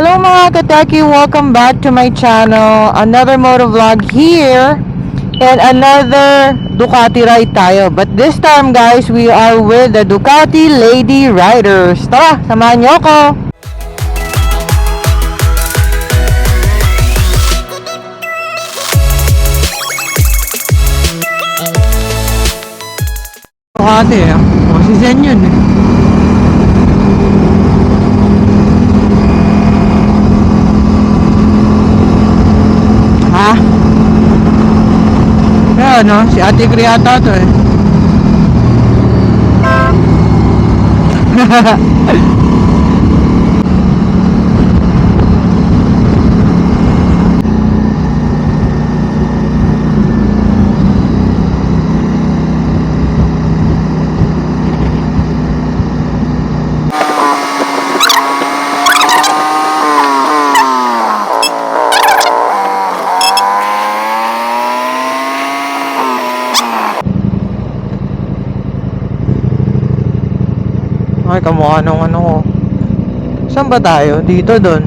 Hello mga kateki, welcome back to my channel. Another moto vlog here. And another Ducati ride tayo. But this time guys, we are with the Ducati Lady Riders. Tara, samahan niyo ako. Ducati eh. O, si Zen yun eh. Ha? Ano, si Ate Kriata to eh. Ay, kamukha nung ano ko. Saan ba tayo? Dito, doon.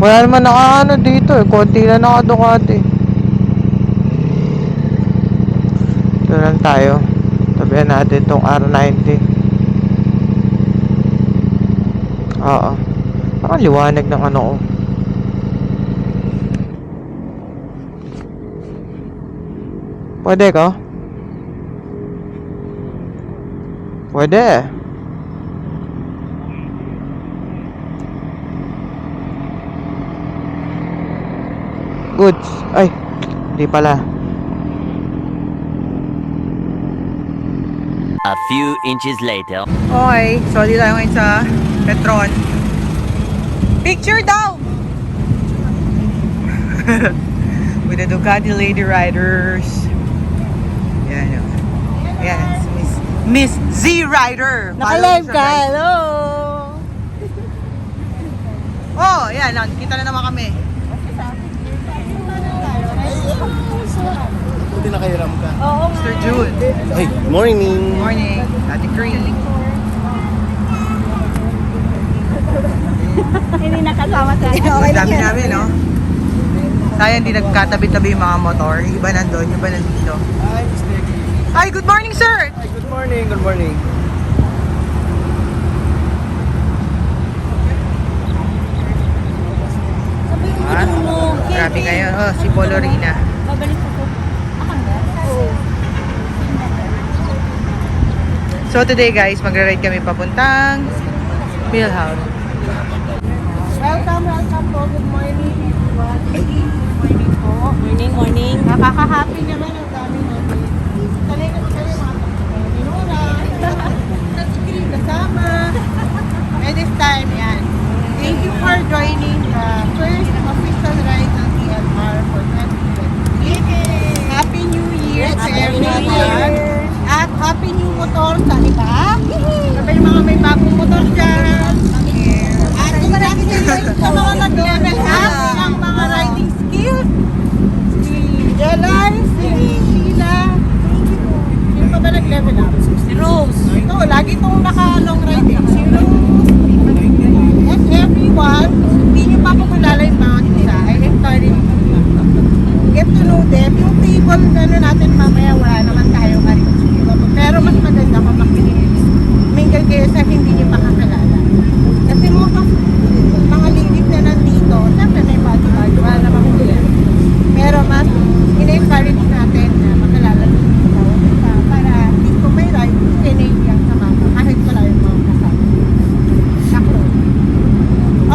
Wala naman naka ano dito eh. Konti na naka Ducati. Ito lang tayo. Tabihan natin tong R90. Oo. Parang liwanag ng ano ko. Pwede ka? Pwede. Goods. Ay, hindi pala. A few inches later. Okay, so di tayo ngayon sa Petron. Picture daw! With the Ducati Lady Riders. Yan, yun. Yan, Miss, Miss Z Rider. Naka-live ka, hello! Oh, yan, nakikita na naman kami. Buti nakahiram ka. Oo nga. Mr. June. Hey, good morning. Morning. Ate Cree. Hindi nakasama sa akin. Ang dami namin, no? Sayang hindi nagkatabi-tabi yung mga motor. Yung Iba nandun, yung iba nandito. Hi, Mr. G. Ay, good morning, sir! Hi, good morning, good morning. Ah, grabe kayo. Oh, si Polorina. Babalik ako. Akang ba? Oo. So today guys, magra-ride kami papuntang Philhouse. Welcome, welcome po. Good morning. Good morning po. Morning, morning. Nakaka-happy naman ang dami natin. Sanay na kayo mga minura. Kasama. And this time, yan. Thank you for joining the first official ride ng TLR for 2020. Happy New Year. At Happy New Motor sa iba. Sabi yung mga may bagong motor dyan. At congratulations sa mga nag-level up ng mga riding skills. Si Jelay, si Sheila. Sino ba nag-level up? Si Rose. Ito, lagi itong naka-long ride. eh. Si Rose. And everyone, hindi nyo pa po kilala yung mga isa. I encourage you get to know them. Table ano natin mamaya, wala naman tayo arrange. Pero mas maganda kung makimingle kayo sa hindi nyo makakilala. Kasi mga, mga ladies na nandito, syempre may body-body, wala namang huli. Pero mas ina-encourage natin na makilala nyo yung bawat isa para least kung may ride, Canadian sa mama, kahit wala yung mga kasama.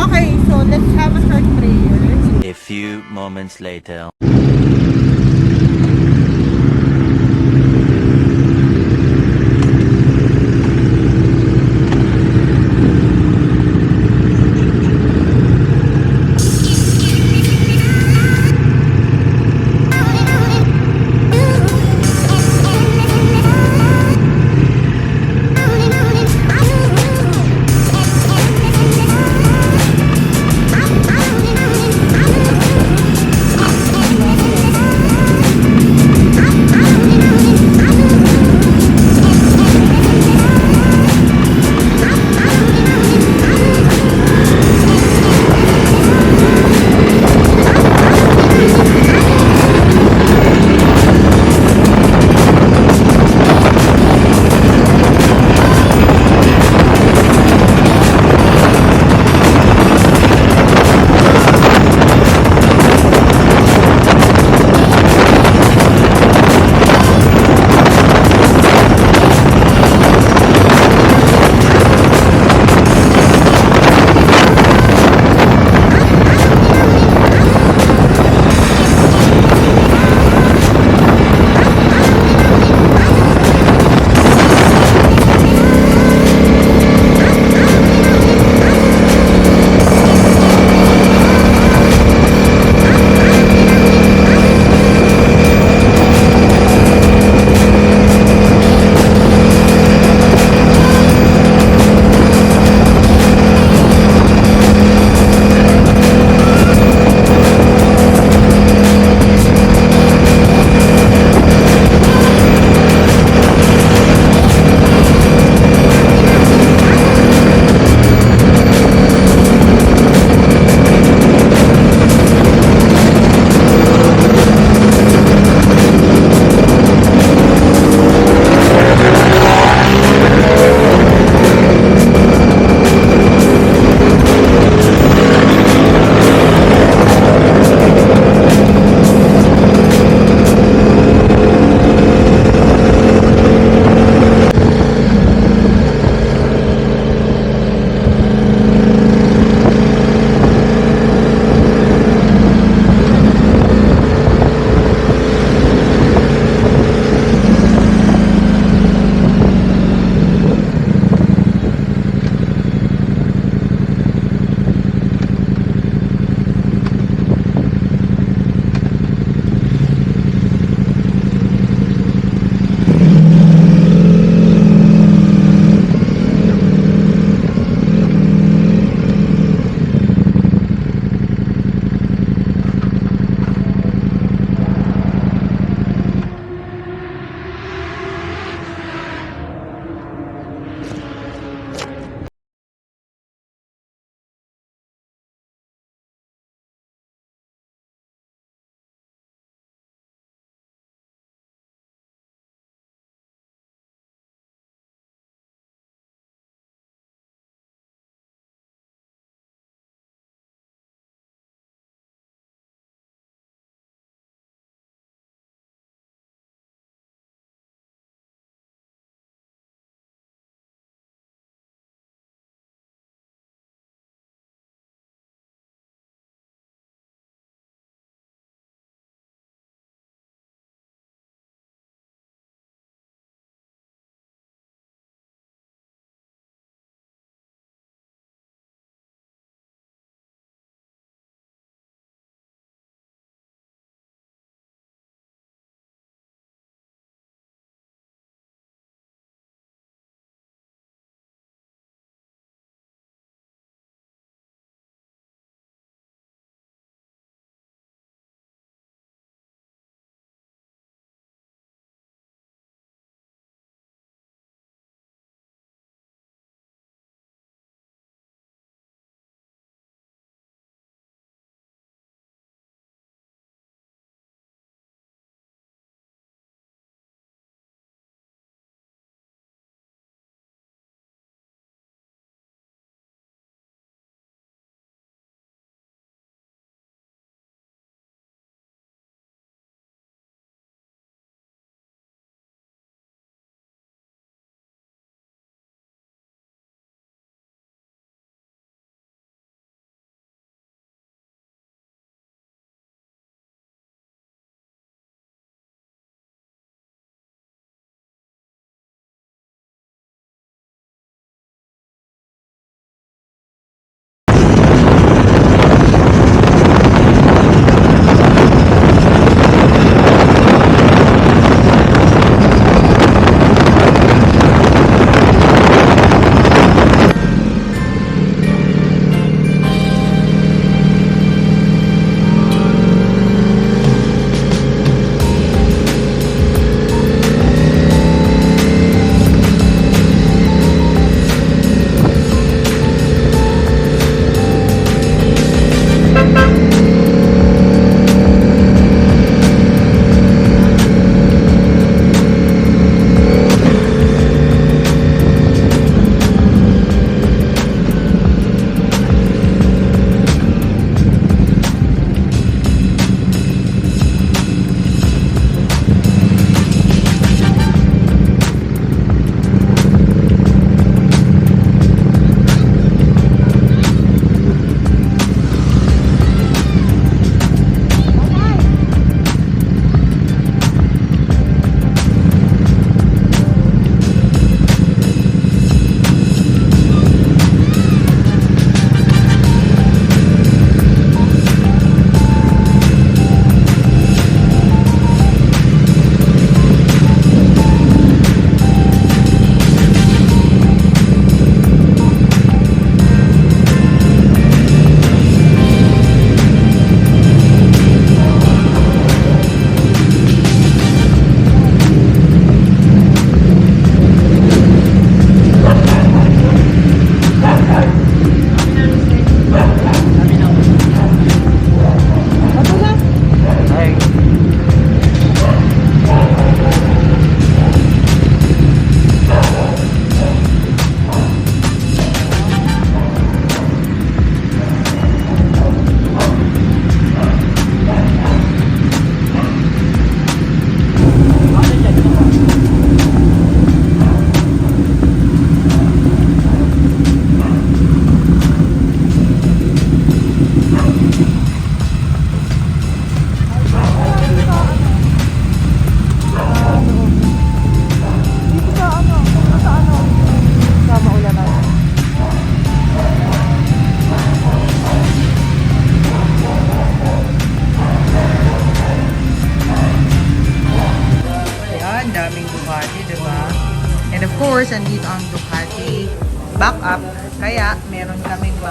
Okay, so let's have a short prayer. A few moments later.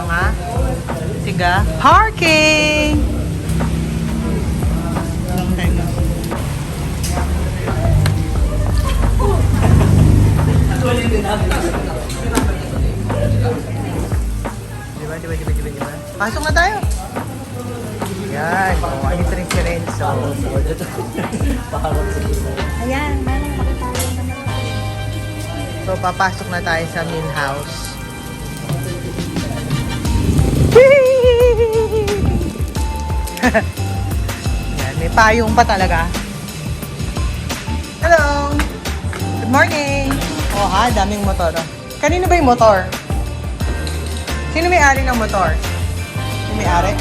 Mga tiga parking. Long time na. Diba, diba, diba, diba, diba? Pasok na tayo. Yan. Oh, ano rin si Renzo. Ayan, manang naman. So, papasok na tayo sa main house. May payong pa talaga. Hello! Good morning! Oh ha, daming motor. Kanino ba yung motor? Sino may-ari ng motor? Yung may-ari?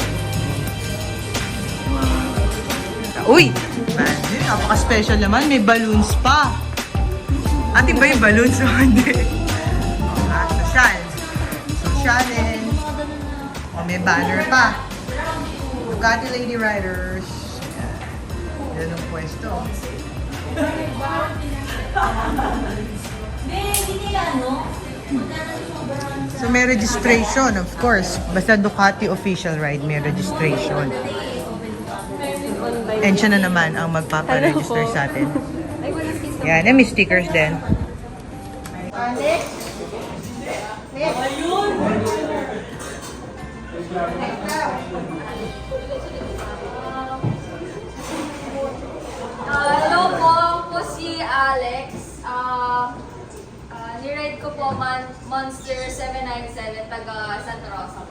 Uy! Man, napaka-special naman. May balloons pa. Atin ba yung balloons hindi? Oh, ah, social. Socialin. O, may banner pa. Ducati Lady Riders. Yan. Ang pwesto. So may registration, of course. Basta Ducati official ride, may registration. And siya na naman ang magpaparegister sa atin. Yan, and may stickers din. Ah, hello po, ako po si Alex. Ah, ah, niride ko po man, Monster 797 taga Santa Rosa.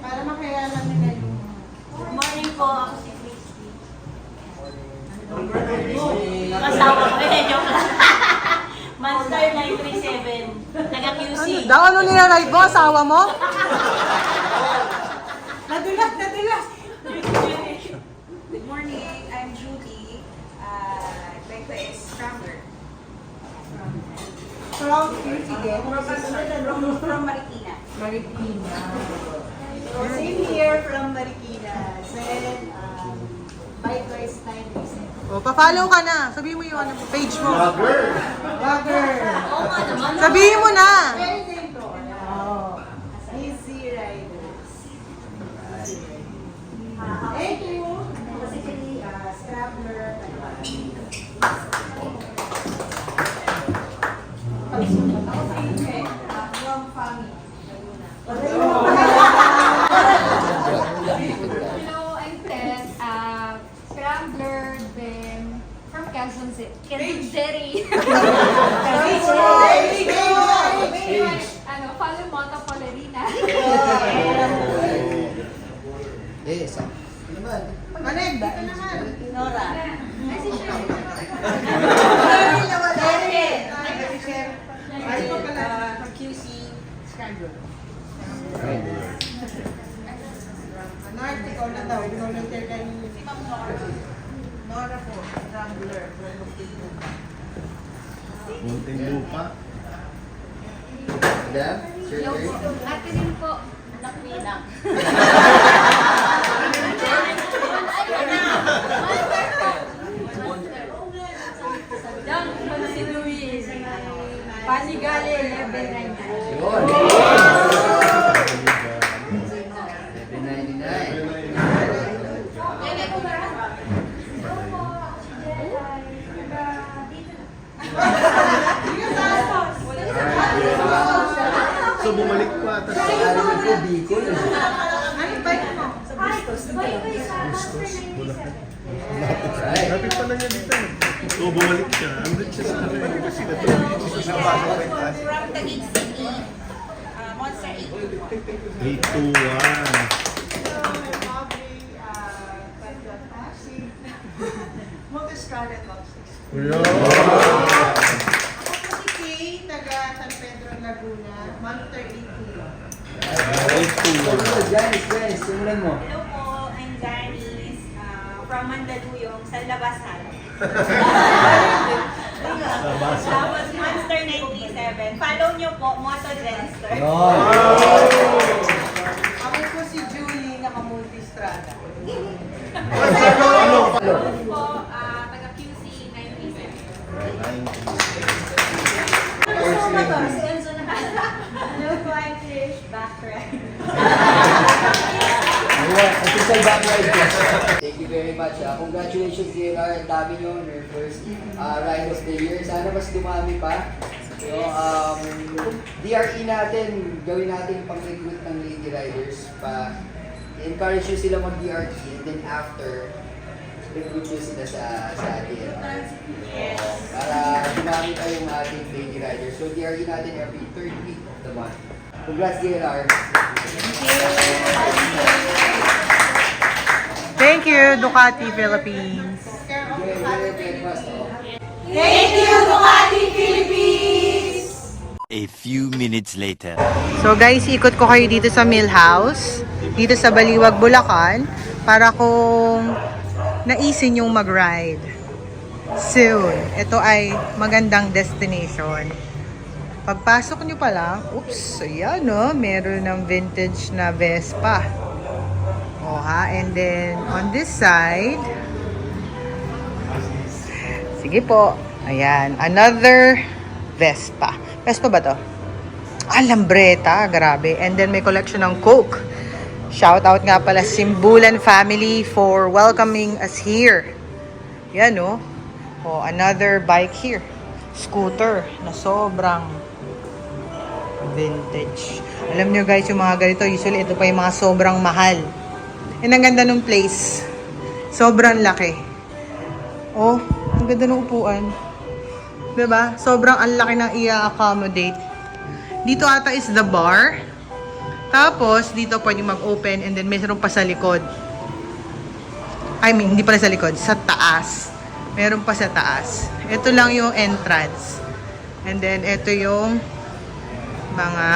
Para makilala nila yung... Good morning po, ako si Christy. Kasama ko, eh, joke lang. Monster 937, taga QC. Daw ano nila-ride mo? Asawa mo? Nadulas, nadulas! Good morning, I'm Judy. Uh, kwento is Scrambler. From din. From, from Marikina. Marikina. So, same here from Marikina. Then, um, bike race time. O, pa-follow ka na. Sabihin mo yung ano, page mo. Vlogger! Sabihin mo na. Oh. Easy Riders. Thank you! Basically, uh, Scrambler. Ako si Yunhe, uh, from Fami. Hello, I'm Tess. Uh, Scrambler, then from Quezon City. Quezon City. ano, follow Moto Polerina. Eh, sa... Maneg, dito naman. Nora. Ay, si Sher. Ay, ko pala. From QC, Nord, ikaw na daw. Volunteer ka ni... Nora po. Rambler. Munting lupa. Dad? Sir ate din po. Anak ni Inak. Yan, si Luis. Panigale, 1199. Yun. So bumalik pa. Tapos sa araw ko, Bicol. Bike mo? Lapit pa lang niya dito. So bumalik siya. Andun siya sa eh. Kasi natulog siya sa pasok pa itaas. From Taguig City, uh, Monster 8. 821. Multi-Scarlet Lobsters. Yo! Ako si Kay, taga San Pedro, Laguna. Monitor 18. 821. Janice, Janice, simulan mo. Hello Mandaluyong sa Labasan. Tapos Monster Monster 937. Follow nyo po, Moto Genster. Ako po si Julie, naka-multistrada. po, ah, taga QC 937. Hello, Whitefish, Backride. Thank you very much. ah. congratulations DNR. Ang dami nyo on your first uh, ride of the year. Sana mas dumami pa. So, um, DRE natin, gawin natin pang-recruit ng lady riders pa. Encourage nyo sila mag-DRE and then after, recruit nyo sila sa, sa DNR. Para dumami pa yung ating lady riders. So, DRE natin every third week of the month. Congrats DNR. Thank you, Ducati Philippines. Very, very breakfast. Oh. A few minutes later. So guys, ikot ko kayo dito sa Mill House, dito sa Baliwag, Bulacan, para kung naisin yung mag-ride. Soon. Ito ay magandang destination. Pagpasok nyo pa lang, oops, ayan no, meron ng vintage na Vespa. Ha, and then on this side, sige po, ayan, another Vespa. Vespa ba to? Ah, Lambreta, grabe. And then may collection ng Coke. Shout out nga pala Simbulan family for welcoming us here. Yan no. Oh, another bike here. Scooter na sobrang vintage. Alam nyo guys, yung mga ganito, usually ito pa yung mga sobrang mahal. And ang ganda ng place. Sobrang laki. Oh, ang ganda ng upuan. ba? Sobrang ang laki ng i-accommodate. Dito ata is the bar. Tapos, dito pwede mag-open and then meron pa sa likod. I mean, hindi pala sa likod, sa taas. Meron pa sa taas. Ito lang yung entrance. And then, ito yung mga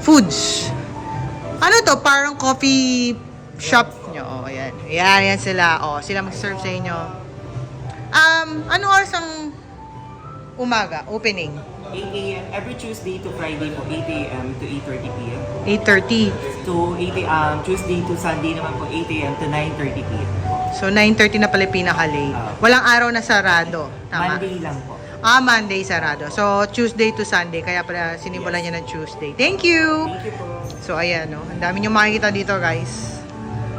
foods. Ano to? Parang coffee shop nyo. Oh, ayan. Ayan, ayan sila. Oh, sila mag-serve sa inyo. Um, ano oras ang umaga? Opening? 8 a.m. every Tuesday to Friday po, 8 a.m. to 8.30 p.m. 8.30. To 8 a- um, Tuesday to Sunday naman po, 8 a.m. to 9.30 p.m. So, 9.30 na pala pinaka-late. Ah. Walang araw na sarado. Tama? Monday lang po. Ah, Monday sarado. So, Tuesday to Sunday. Kaya pala sinimulan niya ng Tuesday. Thank you! Thank you po. So, ayan, no. Ang dami nyo makikita dito, guys.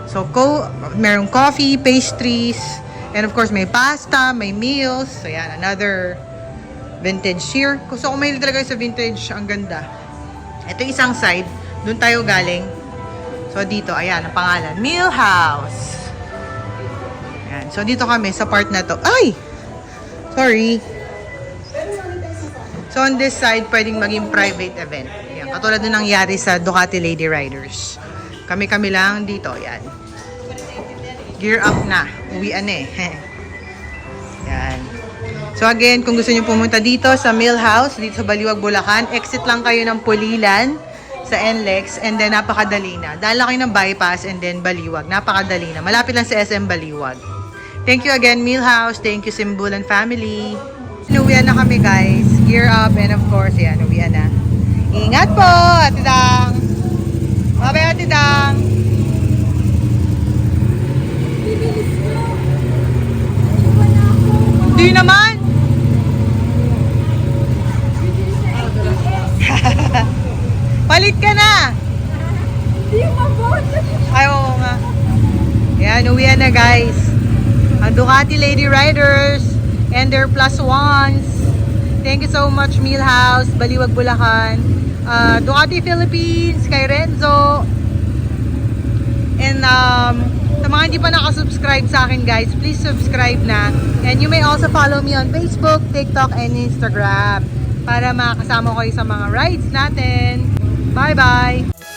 So, co merong coffee, pastries, and of course, may pasta, may meals. So, ayan, another vintage here. Gusto ko mahilig talaga sa vintage. Ang ganda. Ito isang side. Doon tayo galing. So, dito, ayan, ang pangalan. Meal House. Ayan. So, dito kami sa part na to. Ay! Sorry. So, on this side, pwedeng maging private event. Yan. Katulad na nangyari sa Ducati Lady Riders. Kami-kami lang dito. Yan. Gear up na. Uwian eh. Yan. So again, kung gusto niyo pumunta dito sa Mill House, dito sa Baliwag, Bulacan, exit lang kayo ng Pulilan sa NLEX and then napakadali na. Lang kayo ng bypass and then Baliwag. Napakadali na. Malapit lang sa SM Baliwag. Thank you again, Mill House. Thank you, Simbulan family. Inuwian na kami, guys. Gear up and of course, yan, uwian na. Ingat po, Ate Dang. Bye-bye, Ate Dang. Hindi naman. Palit ka na. Ay, oo nga. Yan, uwian na guys. Ang Ducati Lady Riders and their plus ones. Thank you so much, Millhouse, Baliwag, Bulacan. Uh, Ducati Philippines, kay Renzo. And um, sa mga hindi pa nakasubscribe sa akin guys, please subscribe na. And you may also follow me on Facebook, TikTok, and Instagram para makasama kayo sa mga rides natin. Bye-bye!